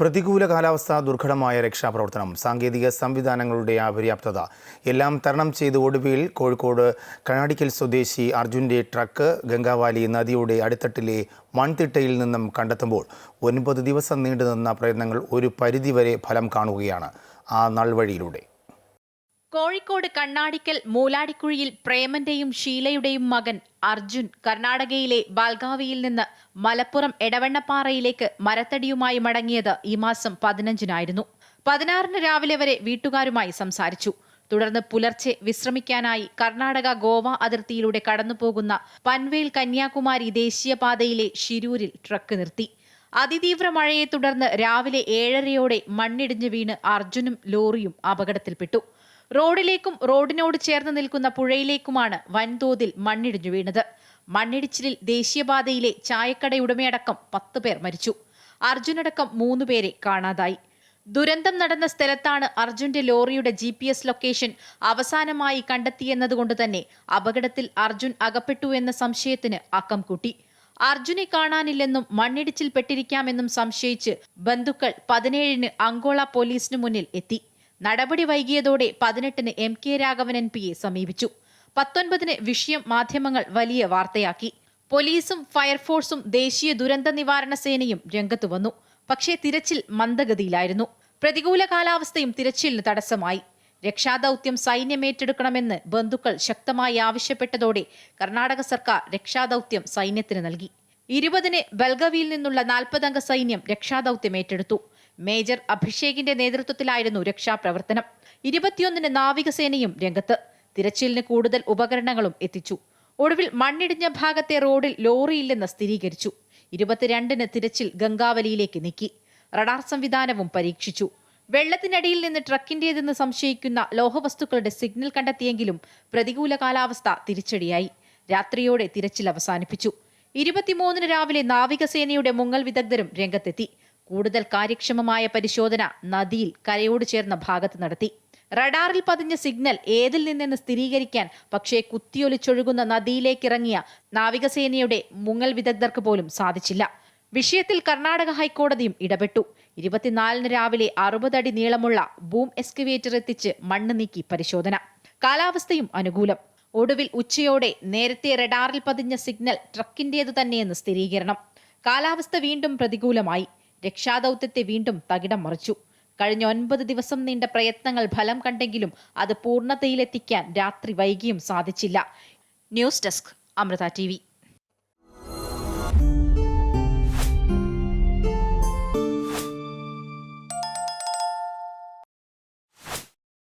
പ്രതികൂല കാലാവസ്ഥ ദുർഘടമായ രക്ഷാപ്രവർത്തനം സാങ്കേതിക സംവിധാനങ്ങളുടെ അപര്യാപ്തത എല്ലാം തരണം ചെയ്ത് ഒടുവിൽ കോഴിക്കോട് കണ്ണാടിക്കൽ സ്വദേശി അർജുന്റെ ട്രക്ക് ഗംഗാവാലി നദിയുടെ അടിത്തട്ടിലെ മൺതിട്ടയിൽ നിന്നും കണ്ടെത്തുമ്പോൾ ഒൻപത് ദിവസം നീണ്ടുനിന്ന പ്രയത്നങ്ങൾ ഒരു പരിധിവരെ ഫലം കാണുകയാണ് ആ നൾവഴിയിലൂടെ. കോഴിക്കോട് കണ്ണാടിക്കൽ മൂലാടിക്കുഴിയിൽ പ്രേമന്റെയും ഷീലയുടെയും മകൻ അർജുൻ കർണാടകയിലെ ബാൽഗാവിയിൽ നിന്ന് മലപ്പുറം എടവണ്ണപ്പാറയിലേക്ക് മരത്തടിയുമായി മടങ്ങിയത് ഈ മാസം പതിനഞ്ചിനായിരുന്നു. പതിനാറിന് രാവിലെ വരെ വീട്ടുകാരുമായി സംസാരിച്ചു. തുടർന്ന് പുലർച്ചെ വിശ്രമിക്കാനായി കർണാടക ഗോവ അതിർത്തിയിലൂടെ കടന്നുപോകുന്ന പൻവേൽ കന്യാകുമാരി ദേശീയപാതയിലെ ഷിരൂരിൽ ട്രക്ക് നിർത്തി. അതിതീവ്ര മഴയെ തുടർന്ന് രാവിലെ ഏഴരയോടെ മണ്ണിടിഞ്ഞ് വീണ് അർജുനും ലോറിയും അപകടത്തിൽപ്പെട്ടു. റോഡിലേക്കും റോഡിനോട് ചേർന്ന് നിൽക്കുന്ന പുഴയിലേക്കുമാണ് വൻതോതിൽ മണ്ണിടിഞ്ഞു വീണത്. മണ്ണിടിച്ചിലിൽ ദേശീയപാതയിലെ ചായക്കടയുടമയടക്കം പത്ത് പേർ മരിച്ചു. അർജുനടക്കം മൂന്ന് പേരെ കാണാതായി. ദുരന്തം നടന്ന സ്ഥലത്താണ് അർജുന്റെ ലോറിയുടെ ജി പി എസ് ലൊക്കേഷൻ അവസാനമായി കണ്ടെത്തിയെന്നതുകൊണ്ട് തന്നെ അപകടത്തിൽ അർജുൻ അകപ്പെട്ടു എന്ന സംശയത്തിന് അക്കം കൂട്ടി. അർജുനെ കാണാനില്ലെന്നും മണ്ണിടിച്ചിൽ പെട്ടിരിക്കാമെന്നും സംശയിച്ച് ബന്ധുക്കൾ പതിനേഴിന് അങ്കോള പോലീസിനു മുന്നിൽ എത്തി. നടപടി വൈകിയതോടെ പതിനെട്ടിന് എം കെ രാഘവൻ എൻ പിയെ സമീപിച്ചു. പത്തൊൻപതിന് വിഷയം മാധ്യമങ്ങൾ വലിയ വാർത്തയാക്കി. പോലീസും ഫയർഫോഴ്സും ദേശീയ ദുരന്ത നിവാരണ സേനയും രംഗത്തു വന്നു. പക്ഷേ തിരച്ചിൽ മന്ദഗതിയിലായിരുന്നു. പ്രതികൂല കാലാവസ്ഥയും തിരച്ചിലിന് തടസ്സമായി. രക്ഷാദൌത്യം സൈന്യം ഏറ്റെടുക്കണമെന്ന് ബന്ധുക്കൾ ശക്തമായി ആവശ്യപ്പെട്ടതോടെ കർണാടക സർക്കാർ രക്ഷാദൌത്യം സൈന്യത്തിന് നൽകി. ഇരുപതിന് ബൽഗവിയിൽ നിന്നുള്ള നാൽപ്പതംഗ സൈന്യം രക്ഷാദൌത്യം ഏറ്റെടുത്തു. മേജർ അഭിഷേകിന്റെ നേതൃത്വത്തിലായിരുന്നു രക്ഷാപ്രവർത്തനം. ഇരുപത്തിയൊന്നിന് നാവികസേനയും രംഗത്ത്. തിരച്ചിലിന് കൂടുതൽ ഉപകരണങ്ങളും എത്തിച്ചു. ഒടുവിൽ മണ്ണിടിഞ്ഞ ഭാഗത്തെ റോഡിൽ ലോറിയില്ലെന്ന് സ്ഥിരീകരിച്ചു. ഇരുപത്തിരണ്ടിന് തിരച്ചിൽ ഗംഗാവലിയിലേക്ക് നീക്കി. റഡാർ സംവിധാനവും പരീക്ഷിച്ചു. വെള്ളത്തിനടിയിൽ നിന്ന് ട്രക്കിന്റേതെന്ന് സംശയിക്കുന്ന ലോഹവസ്തുക്കളുടെ സിഗ്നൽ കണ്ടെത്തിയെങ്കിലും പ്രതികൂല കാലാവസ്ഥ തിരിച്ചടിയായി. രാത്രിയോടെ തിരച്ചിൽ അവസാനിപ്പിച്ചു. ഇരുപത്തിമൂന്നിന് രാവിലെ നാവികസേനയുടെ മുങ്ങൽ വിദഗ്ധരും രംഗത്തെത്തി. കൂടുതൽ കാര്യക്ഷമമായ പരിശോധന നദിയിൽ കരയോട് ചേർന്ന ഭാഗത്ത് നടത്തി. റഡാറിൽ പതിഞ്ഞ സിഗ്നൽ ഏതിൽ നിന്നെന്ന് സ്ഥിരീകരിക്കാൻ പക്ഷേ കുത്തിയൊലിച്ചൊഴുകുന്ന നദിയിലേക്കിറങ്ങിയ നാവികസേനയുടെ മുങ്ങൽ വിദഗ്ധർക്ക് പോലും സാധിച്ചില്ല. വിഷയത്തിൽ കർണാടക ഹൈക്കോടതിയും ഇടപെട്ടു. ഇരുപത്തിനാലിന് രാവിലെ അറുപതടി നീളമുള്ള ബൂം എക്സ്കവേറ്റർ എത്തിച്ച് മണ്ണ് നീക്കി പരിശോധന. കാലാവസ്ഥയും അനുകൂലം. ഒടുവിൽ ഉച്ചയോടെ നേരത്തെ റഡാറിൽ പതിഞ്ഞ സിഗ്നൽ ട്രക്കിന്റേതു തന്നെയെന്ന് സ്ഥിരീകരണം. കാലാവസ്ഥ വീണ്ടും പ്രതികൂലമായി. രക്ഷാദൌത്യത്തെ വീണ്ടും തകിടം മറിച്ചു. കഴിഞ്ഞ ഒൻപത് ദിവസം നീണ്ട പ്രയത്നങ്ങൾ ഫലം കണ്ടെങ്കിലും അത് പൂർണതയിലെത്തിക്കാൻ രാത്രി വൈകിയും സാധിച്ചില്ല. News desk Amrita T